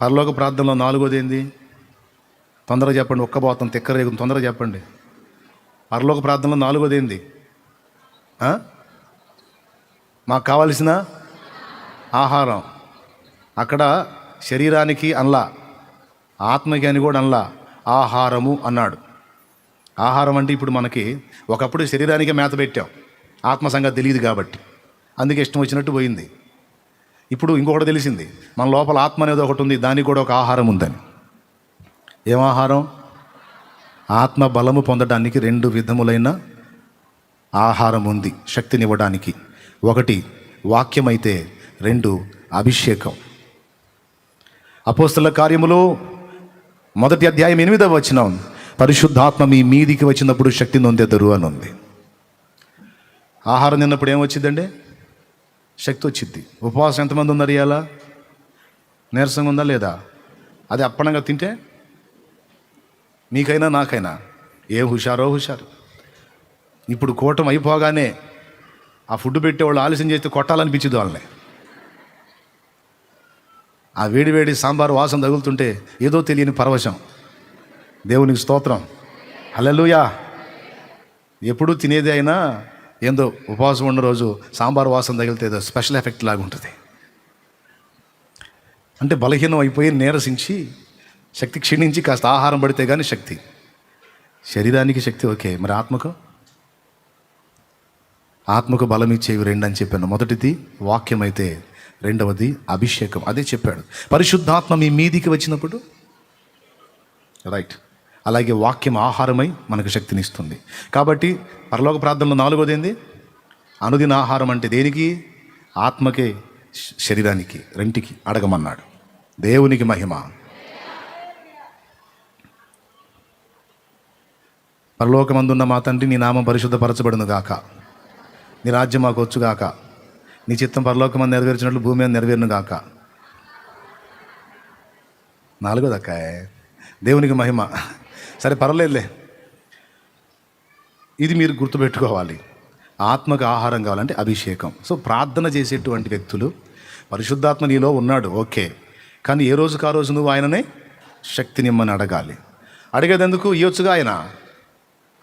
పరలోక ప్రార్థనలో నాలుగోది ఏంది? తొందరగా చెప్పండి ఒక్క పోతాం తిక్కరేగు తొందరగా చెప్పండి. పరలోక ప్రార్థనలో నాలుగోది ఏంది? మాకు కావలసిన ఆహారం. అక్కడ శరీరానికి అనలా ఆత్మకి అని కూడా అనలా ఆహారము అన్నాడు. ఆహారం అంటే ఇప్పుడు మనకి ఒకప్పుడు శరీరానికే మేత పెట్టాం. ఆత్మ సంగతి తెలియదు కాబట్టి. అందుకే ఇష్టం వచ్చినట్టు పోయింది. ఇప్పుడు ఇంకొకటి తెలిసింది. మన లోపల ఆత్మ అనేది ఒకటి ఉంది దానికి కూడా ఒక ఆహారం ఉందని. ఏం ఆహారం? ఆత్మ బలము పొందడానికి రెండు విధములైన ఆహారం ఉంది శక్తినివ్వడానికి ఒకటి వాక్యమైతే రెండు అభిషేకం. అపోస్తుల కార్యములో మొదటి అధ్యాయం ఎనిమిదవ వచ్చిన పరిశుద్ధాత్మ మీ మీదికి వచ్చినప్పుడు శక్తి నొందెదరు అని ఉంది. ఆహారం తిన్నప్పుడు ఏమొచ్చిందండి శక్తి వచ్చింది. ఉపవాసం ఎంతమంది ఉన్నారు ఇవాళ నీరసంగా ఉందా లేదా? అది అప్పనంగా తింటే? మీకైనా నాకైనా ఏ హుషారో హుషారు. ఇప్పుడు కూటం అయిపోగానే ఆ ఫుడ్ పెట్టేవాళ్ళు ఆలస్యం చేస్తే కొట్టాలనిపించింది వాళ్ళని. ఆ వేడి వేడి సాంబార్ వాసన తగులుతుంటే ఏదో తెలియని పరవశం. దేవునికి స్తోత్రం. హలలుయా ఎప్పుడు తినేది అయినా ఏందో ఉపవాసం ఉన్న రోజు సాంబార్ వాసన తగిలితే ఏదో స్పెషల్ ఎఫెక్ట్ లాగా ఉంటుంది. అంటే బలహీనం అయిపోయి నీరసించి శక్తి క్షీణించి కాస్త ఆహారం పడితే కానీ శక్తి. శరీరానికి శక్తి ఓకే మరి ఆత్మకు? ఆత్మకు బలం ఇచ్చేవి రెండు అని చెప్పాను. మొదటిది వాక్యం అయితే రెండవది అభిషేకం. అదే చెప్పాడు. పరిశుద్ధాత్మ మీ మీదికి వచ్చినప్పుడు? రైట్. అలాగే వాక్యం ఆహారమై మనకు శక్తిని ఇస్తుంది. కాబట్టి పరలోక ప్రార్థనలో నాలుగోది ఏంది? అనుదిన ఆహారం అంటే దేనికి? ఆత్మకే శరీరానికి రెంటికి అడగమన్నాడు. దేవునికి మహిమ. పరలోకమందున్న మా తండ్రి నీ నామం పరిశుద్ధపరచబడును గాక. నీ రాజ్యం మాకు వచ్చుగాక నీ చిత్తం పరలోకమంది నెరవేర్చినట్లు భూమి మీద నెరవేరును గాక. నాలుగోది దేవునికి మహిమ. సరే పర్వాలేదులే. ఇది మీరు గుర్తుపెట్టుకోవాలి. ఆత్మకు ఆహారం కావాలంటే అభిషేకం. సో ప్రార్థన చేసేటువంటి వ్యక్తులు పరిశుద్ధాత్మ నీలో ఉన్నాడు ఓకే. కానీ ఏ రోజుకు ఆ రోజు నువ్వు ఆయననే శక్తినిమ్మని అడగాలి. అడిగేందుకు ఇవ్వచ్చుగా ఆయన.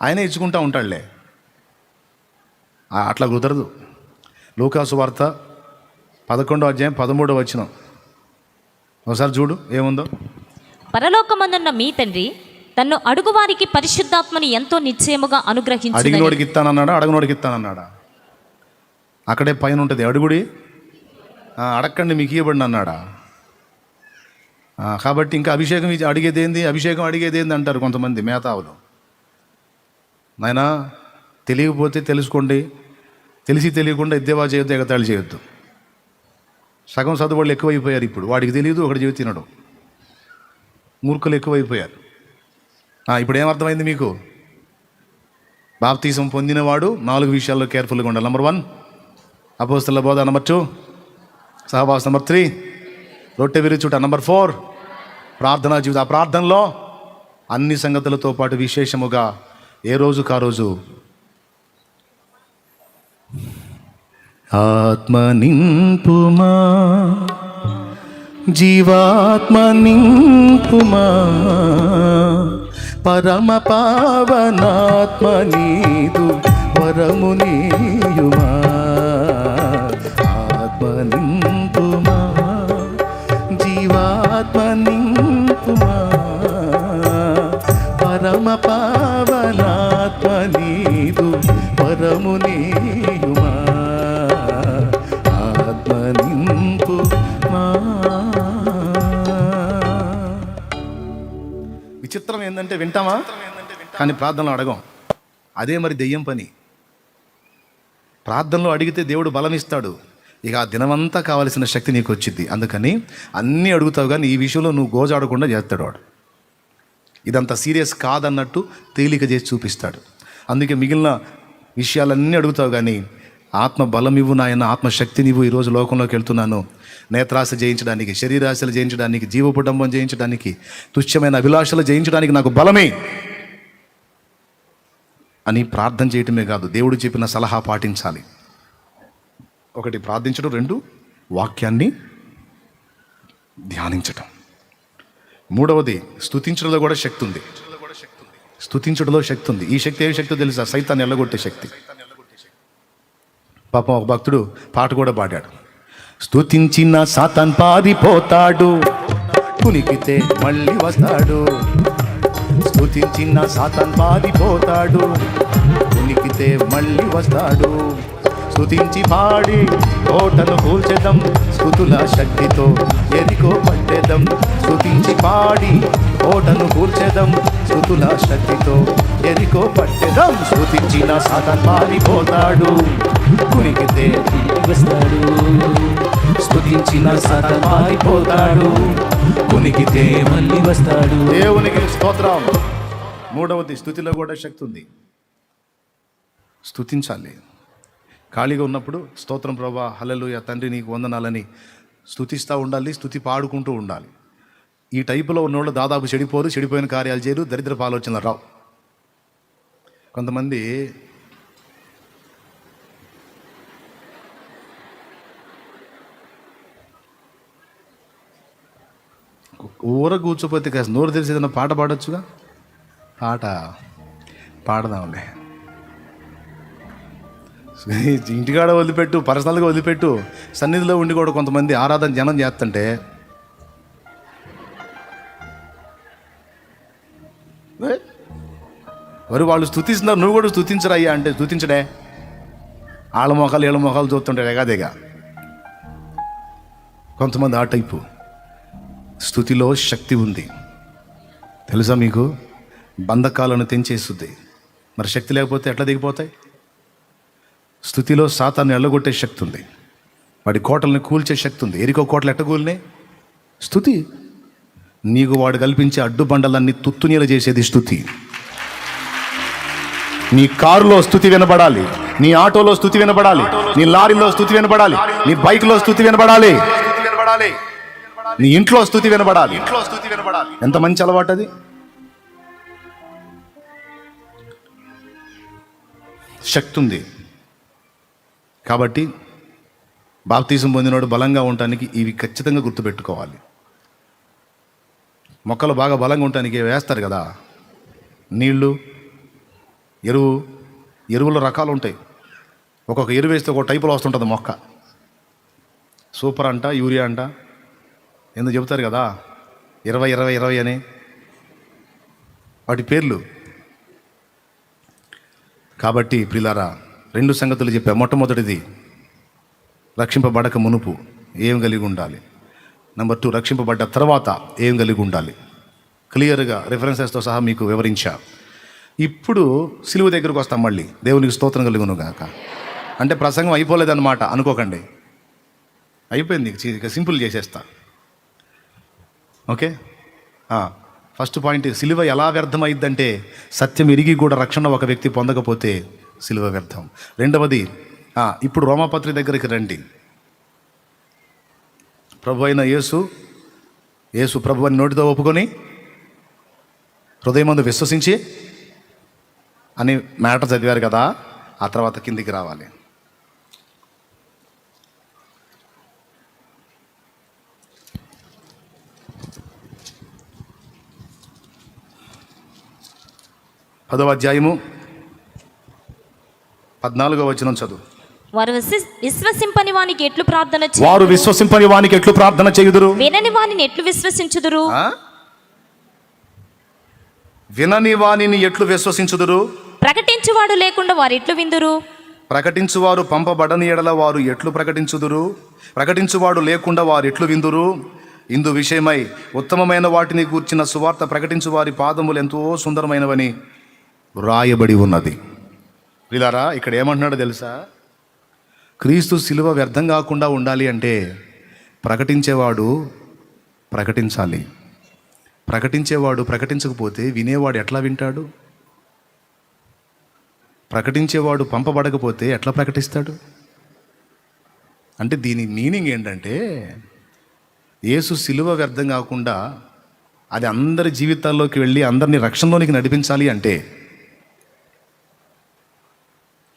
ఆయనే ఇచ్చుకుంటా ఉంటాడులే. అట్లా కుదరదు. లూకాసు వార్త పదకొండో అధ్యాయం పదమూడో వచ్చినం ఒకసారి చూడు ఏముందో? పరలోకమందున్న మీ తండ్రి తను అడుగు వారికి పరిశుద్ధాత్మని ఎంతో నిశ్చయముగా అనుగ్రహించి అడిగినోడికి ఇస్తానన్నాడా? అడగనోడికి ఇస్తానన్నాడా? అక్కడే పైన ఉంటుంది. అడుగుడి. అడక్కండి అడగండి మీకు ఇవ్వబడిన అన్నాడా? కాబట్టి ఇంకా అభిషేకం ఇచ్చి అడిగేది ఏంది? అభిషేకం అడిగేది ఏంది అంటారు కొంతమంది మేధావులు. నాయనా తెలియకపోతే తెలుసుకోండి. తెలిసి తెలియకుండా ఇద్దేవా చేయొద్దు ఎగతాళి చేయొద్దు. సగం చదువు ఎక్కువైపోయారు ఇప్పుడు. వాడికి తెలియదు ఒకటి చెవి తినడు. మూర్ఖులు ఎక్కువైపోయారు. ఇప్పుడు ఏమర్థమైంది మీకు? బాప్తీసం పొందినవాడు నాలుగు విషయాల్లో కేర్ఫుల్గా ఉండాలి. నెంబర్ వన్ అపోస్తుల బోధ. నెంబర్ టూ సహవాస్. నెంబర్ త్రీ రొట్టె విరుచుట నెంబర్ ఫోర్ ప్రార్థనా జీవితం. ఆ ప్రార్థనలో అన్ని సంగతులతో పాటు విశేషముగా ఏ రోజు కా రోజు? ఆత్మ నింపుమా? జీవాత్మ నింపుమా? పరమ పావనాత్మ నీదు వరము నీయుమా ఆత్మ నింపుమా జీవాత్మ నింపుమా పరమ పా విచిత్రం ఏంటంటే వింటామా? కానీ ప్రార్థనలో అడగం. అదే మరి దెయ్యం పని. ప్రార్థనలో అడిగితే దేవుడు బలం ఇస్తాడు ఇక ఆ దినమంతా కావలసిన శక్తి నీకు వచ్చింది అందుకని అన్నీ అడుగుతావు కానీ ఈ విషయంలో నువ్వు గోజాడకుండా చేస్తాడు వాడు. ఇదంత సీరియస్ కాదన్నట్టు తేలిక చేసి చూపిస్తాడు. అందుకే మిగిలిన విషయాలన్నీ అడుగుతావు కానీ ఆత్మ బలం ఇవ్వు నాయన ఆత్మశక్తినివ్వు ఈరోజు లోకంలోకి వెళ్తున్నాను. నేత్రాశ జయించడానికి శరీరాశలు జయించడానికి జీవపుటంబం జయించడానికి తుచ్చమైన అభిలాషలు జయించడానికి నాకు బలమే. అని ప్రార్థన చేయటమే కాదు దేవుడు చెప్పిన సలహా పాటించాలి. ఒకటి ప్రార్థించడం రెండు వాక్యాన్ని ధ్యానించటం. మూడవది స్తుతించడంలో కూడా శక్తి ఉంది. స్తుతించడంలో శక్తి ఉంది. ఈ శక్తి ఏ శక్తి తెలుసా? సైతాన్ని ఎల్లగొట్టే శక్తి. పాపం ఒక భక్తుడు పాట కూడా పాడాడు. స్తుతించిన సాతాన్ పారిపోతాడు. కునికితే మళ్ళీ వస్తాడు. స్తుతించిన సాతాన్ పారిపోతాడు. కునికితే మళ్ళీ వస్తాడు. స్తుతించి పాడి కోటను కూల్చెదం. స్థుతుల శక్తితో ఎరికో పట్టెదం. స్తుతించి పాడి కోటను కూల్చెదం. స్థుతుల శక్తితో ఎరికో పట్టెదం. స్తుతించిన సాతాన్ పారిపోతాడు. కునికితే వస్తాడు స్థుతించిన సతం మారిపోతాడు కునికితే మళ్ళీ వస్తాడు. దేవునికి స్తోత్రం. మూడవది స్థుతిలో కూడా శక్తి ఉంది. స్థుతించాలి ఖాళీగా ఉన్నప్పుడు స్తోత్రం ప్రభా హల్లెలూయా తండ్రి నీకు వందనాలని స్థుతిస్తూ ఉండాలి స్థుతి పాడుకుంటూ ఉండాలి. ఈ టైపులో ఉన్నోళ్ళు దాదాపు చెడిపోరు చెడిపోయిన కార్యాలు చేయరు దరిద్రపు ఆలోచనలు రావు. కొంతమంది ఊర కూర్చోపోతే కాస్త నోరు తెలిసి ఏదైనా పాట పాడొచ్చుగా? పాట. పాడదాంలే. ఇంటికాడ వదిలిపెట్టు పర్సనల్గా వదిలిపెట్టు. సన్నిధిలో ఉండి కూడా కొంతమంది ఆరాధన జనం చేస్తుంటే. మరి వాళ్ళు స్థుతిస్తున్నారు నువ్వు కూడా స్థుతించరయ్యా అంటే స్థుతించడే ఆళ్ళ మొఖాలు వీళ్ళ మొఖాలు చూస్తుంటాడు ఎగాదేగా కొంతమంది ఆ టైపు. స్థుతిలో శక్తి ఉంది. తెలుసా మీకు? బంధకాలను తెంచేస్తుంది మరి శక్తి లేకపోతే ఎట్లా దిగిపోతాయి? స్థుతిలో సాతాన్ని ఎల్లగొట్టే శక్తి ఉంది. వాడి కోటలను కూల్చే శక్తి ఉంది. ఎరికో కోటలు ఎట్ట కూలినే స్థుతి. నీకు వాడు కల్పించే అడ్డుబండలన్నీ తుత్తునీల చేసేది స్థుతి. నీ కారులో స్థుతి వినబడాలి. నీ ఆటోలో స్థుతి వినబడాలి. నీ లారీలో స్థుతి వినబడాలి. నీ బైక్లో స్థుతి వినబడాలి. నీ ఇంట్లో స్థుతి వినబడాలి. ఇంట్లో స్థుతి వినబడాలి. ఎంత మంచి అలవాటు అది? శక్తి ఉంది. కాబట్టి బాప్తీసం పొందినోడు బలంగా ఉండటానికి ఇవి ఖచ్చితంగా గుర్తుపెట్టుకోవాలి. మొక్కలు బాగా బలంగా ఉండటానికి వేస్తారు కదా. నీళ్ళు ఎరువు ఎరువుల రకాలు ఉంటాయి. ఒక్కొక్క ఎరువు వేస్తే ఒక టైపులో వస్తుంటుంది మొక్క. సూపర్ అంట యూరియా అంట. ఎందుకు చెబుతారు కదా? ఇరవై ఇరవై ఇరవై అని. వాటి పేర్లు. కాబట్టి ప్రిలారా రెండు సంగతులు చెప్పా. మొట్టమొదటిది రక్షింపబడక మునుపు ఏం కలిగి ఉండాలి? నెంబర్ టూ రక్షింపబడ్డ తర్వాత ఏం కలిగి ఉండాలి? క్లియర్గా రెఫరెన్సెస్తో సహా మీకు వివరించా. ఇప్పుడు సిలువ దగ్గరకు వస్తాం మళ్ళీ. దేవునికి స్తోత్రం కలుగును గాక. అంటే ప్రసంగం అయిపోలేదన్నమాట అనుకోకండి. అయిపోయింది సింపుల్ చేసేస్తా. ఓకే? ఫస్ట్ పాయింట్ సిలువ ఎలా వ్యర్థమైందంటే సత్యం ఎరిగి కూడా రక్షణ ఒక వ్యక్తి పొందకపోతే సిలువ వ్యర్థం. రెండవది ఇప్పుడు రోమాపత్రి దగ్గరికి రండి. ప్రభు అయిన యేసు యేసు ప్రభు అని నోటితో ఒప్పుకొని హృదయమందు విశ్వసించి అని మ్యాటర్ చదివారు కదా ఆ తర్వాత కిందికి రావాలి. పదవ అధ్యాయము పద్నాలుగో వచనం చదువు. వారు విశ్వ- విశ్వసింపని వానికి ఎట్లు ప్రార్థన వారు విశ్వసింపని వానికి ఎట్లు ప్రార్థన చేయుదురు? వినని వానిని ఎట్లు విశ్వసించుదురు? వినని వానిని ఎట్లు విశ్వసించుదురు? ప్రకటించువాడు లేకుండా వారు ఎట్లు విందురు? ప్రకటించువారు పంపబడని ఎడల వారు ఎట్లు ప్రకటించుదురు? ప్రకటించువాడు లేకుండా వారు ఎట్లు విందురు? ఇందు విషయమై ఉత్తమమైన వాటిని గూర్చిన సువార్త ప్రకటించు వారి పాదములు ఎంతో సుందరమైనవని వ్రాయబడి ఉన్నది. వీళ్ళారా ఇక్కడ ఏమంటున్నాడో తెలుసా? క్రీస్తు శిలువ వ్యర్థం కాకుండా ఉండాలి అంటే ప్రకటించేవాడు ప్రకటించాలి. ప్రకటించేవాడు ప్రకటించకపోతే వినేవాడు ఎట్లా వింటాడు? ప్రకటించేవాడు పంపబడకపోతే ఎట్లా ప్రకటిస్తాడు? అంటే దీని మీనింగ్ ఏంటంటే యేసు సిలువ వ్యర్థం కాకుండా అది అందరి జీవితాల్లోకి వెళ్ళి అందరినీ రక్షణలోనికి నడిపించాలి అంటే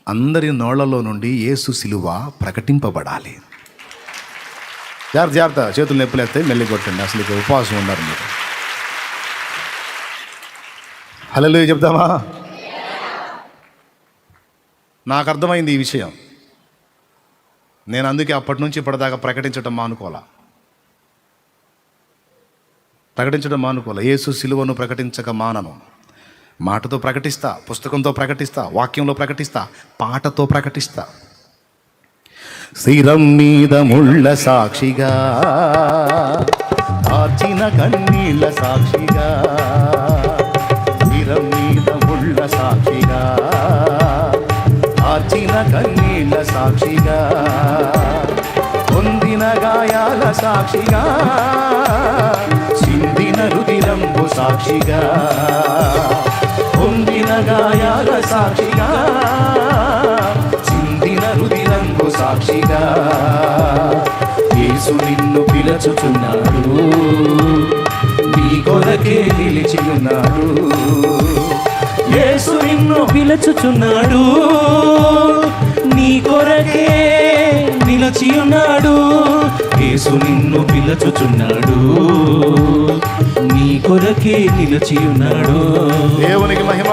అందరి నోళ్ళలో నుండి ఏసు సిలువ ప్రకటింపబడాలి. జాగ్రత్త జాగ్రత్త. చేతులు నొప్పులేస్తే మెల్లి కొట్టండి. అసలు ఇక ఉపవాసం ఉన్నారు మీరు. హలో చెప్తామా? నాకు అర్థమైంది ఈ విషయం. నేను అందుకే అప్పటి నుంచి ఇప్పటిదాకా ప్రకటించడం మానుకోవాలా ప్రకటించడం మానుకోలే. యేసు సిలువను ప్రకటించక మానను. మాటతో ప్రకటిస్తా పుస్తకంతో ప్రకటిస్తా వాక్యంలో ప్రకటిస్తా పాటతో ప్రకటిస్తా. స్థిరం మీద ముళ్ళ సాక్షిగా ఆర్చిన కన్నీళ్ళ సాక్షిగా స్థిరం మీద ముళ్ళ సాక్షిగా ఆర్చిన కన్నీళ్ళ సాక్షిగా పొందిన గాయాల సాక్షిగా సిందిన రుదిరంబు సాక్షిగా. పొందిన గాయాల సాక్షిగా చిందిన రుదిరంబు సాక్షిగా. యేసు నిన్ను పిలచుచున్నాడు నీ కొరకే నిలిచి ఉన్నాడు యేసు నిన్ను పిలచుచున్నాడు నీ కొరకే నిలచి ఉన్నాడు యేసు నిన్ను పిలచుచున్నాడు కొరకే నిలచి ఉన్నాడు దేవునికి మహిమ.